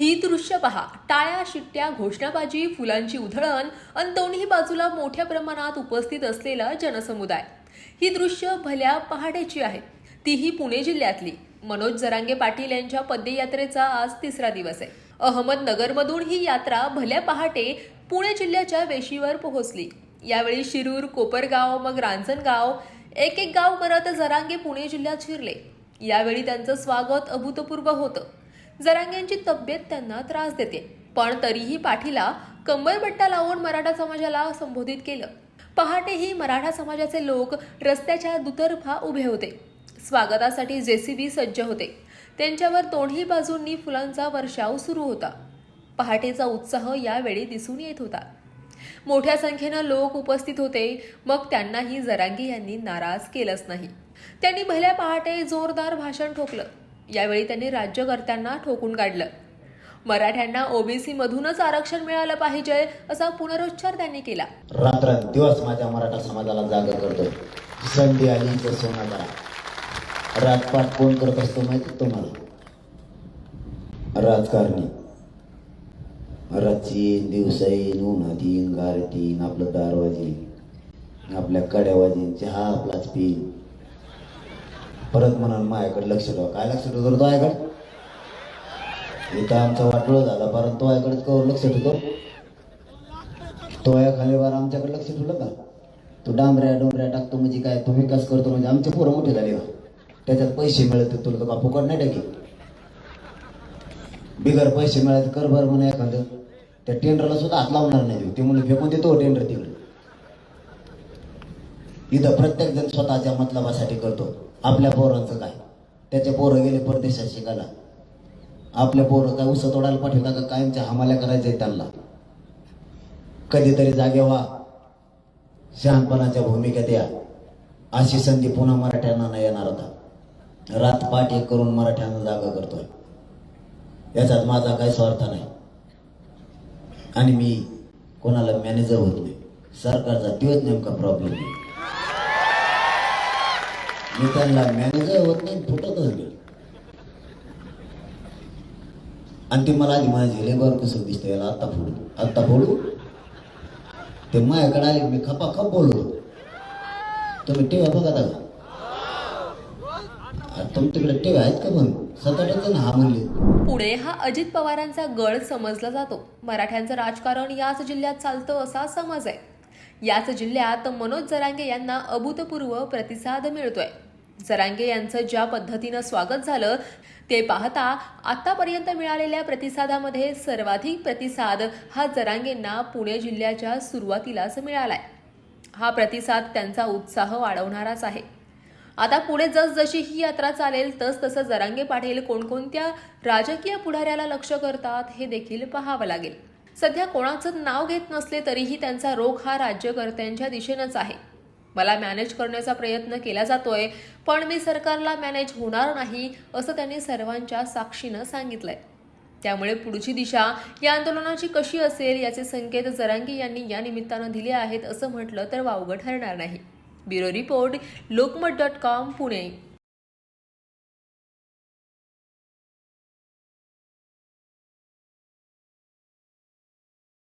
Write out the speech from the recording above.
ही दृश्य पहा. टाळ्या शिट्ट्या घोषणाबाजी फुलांची उधळण आणि दोन्ही बाजूला मोठ्या प्रमाणात उपस्थित असलेला जनसमुदाय. ही दृश्य भल्या पहाटेची आहेत तीही पुणे जिल्ह्यातली. मनोज जरांगे पाटील यांच्या पदयात्रेचा आज तिसरा दिवस आहे. अहमदनगरमधून ही यात्रा भल्या पहाटे पुणे जिल्ह्याच्या वेशीवर पोहोचली. यावेळी शिरूर कोपरगाव मग रांजणगाव एक एक गाव करत जरांगे पुणे जिल्ह्यात शिरले. यावेळी त्यांचं स्वागत अभूतपूर्व होतं. जरांग्यांची तब्येत त्यांना त्रास देते. पण तरीही पाठीला कंबरबट्टा लावून मराठा समाजाला संबोधित केलं. पहाटेही मराठा समाजाचे लोक रस्त्याच्या दुतर्फा उभे होते. स्वागतासाठी जेसीबी सज्ज होते. त्यांच्यावर दोन्ही बाजूंनी फुलांचा वर्षाव सुरू होता. पहाटेचा उत्साह यावेळी दिसून येत होता. मोठ्या संख्येनं लोक उपस्थित होते. मग त्यांनाही जरांगी यांनी नाराज केलंच नाही. त्यांनी भल्या पहाटे जोरदार भाषण ठोकलं. यावेळी त्यांनी राज्यकर्त्यांना ठोकून काढलं. मराठ्यांना ओबीसी मधूनच आरक्षण मिळालं पाहिजे असा पुनरुच्चार त्यांनी केला. रात्रंदिवस माझ्या मराठा समाजाला जागा करतो संधी आली तर सोना करा. रातपाट कोण करत असतो माहिती तुम्हाला? राजकारणी. रातची येईन दिवसा येईन उन्हात येईन गारत येईन आपलं दार वाजेन आपल्या कड्या वाजेन चहा आपलाच पिईन. परत म्हणाल माझ्याकडे लक्ष ठेवा. काय लक्ष ठेवतो तो माझ्याकडे इथं आमचा वाटोळ झाला. परत तो माझ्याकडेच कवर लक्ष ठेवतो. तो या खाली बार आमच्याकडे लक्ष ठेवलं का? तो डांबऱ्या डोंबऱ्या टाकतो म्हणजे काय? तो विकास करतो म्हणजे आमचे पोरं मोठे झाले त्याच्यात पैसे मिळते तुला तर का फुकट नाही टाकी बिगर पैसे मिळाले कर बरं म्हणा एखादं. त्या टेंडरला सुद्धा हात लावणार नाही ते. म्हणून फेकून देतो टेंडर तिकडे. इथं प्रत्येक जण स्वतःच्या मतलबासाठी करतो. आपल्या पोरांचं काय? त्याचे पोरं गेले परदेशात शिकायला. आपल्या पोरं काय उस तोडायला पाठवता का? कायमच्या हमाल्या करायचंय त्यांना. कधीतरी जागे व्हा. शहाणपणाच्या भूमिकेत या. अशी संधी पुन्हा मराठ्यांना नाही येणार होता रात पाठ एक करून मराठ्यांना जागा करतोय. याच्यात माझा काही स्वार्थ नाही. आणि मी कोणाला मॅनेजर होत नाही. सरकारचा तोच नेमका प्रॉब्लेम आहे. त्यांना मॅनेजर होत नाही फुटत नाही आणि ते मला आधी माझे लेबर कसं दिसतं याला आत्ता फोडू. आत्ता फोडू? ते माझ्याकडे आले मी खपा खप बोललो. तुम्ही टीव्ही बघा का? तिकडे टीव्ही आहेत का पण सात आठ जण हा म्हणले. पुणे हा अजित पवारांचा गड समजला जातो. मराठ्यांचं राजकारण याच जिल्ह्यात चालतं असा समज आहे. याच जिल्ह्यात मनोज जरांगे यांना अभूतपूर्व प्रतिसाद मिळतोय. जरांगे यांचं ज्या पद्धतीनं स्वागत झालं ते पाहता आतापर्यंत मिळालेल्या प्रतिसादामध्ये सर्वाधिक प्रतिसाद हा जरांगेंना पुणे जिल्ह्याच्या सुरुवातीलाच मिळालाय. हा प्रतिसाद त्यांचा उत्साह वाढवणाराच आहे. आता पुढे जसजशी ही यात्रा चालेल तस तसं जरांगे पाटील कोणकोणत्या राजकीय पुढाऱ्याला लक्ष करतात हे देखील पाहावं लागेल. सध्या कोणाचं नाव घेत नसले तरीही त्यांचा रोख हा राज्यकर्त्यांच्या दिशेनंच आहे. मला मॅनेज करण्याचा प्रयत्न केला जातोय पण मी सरकारला मॅनेज होणार नाही असं त्यांनी सर्वांच्या साक्षीनं सांगितलंय. त्यामुळे पुढची दिशा या आंदोलनाची कशी असेल याचे संकेत जरांगी यांनी या निमित्तानं दिले आहेत असं म्हटलं तर वावगं ठरणार नाही. Bureau report Lokmat dot com Pune.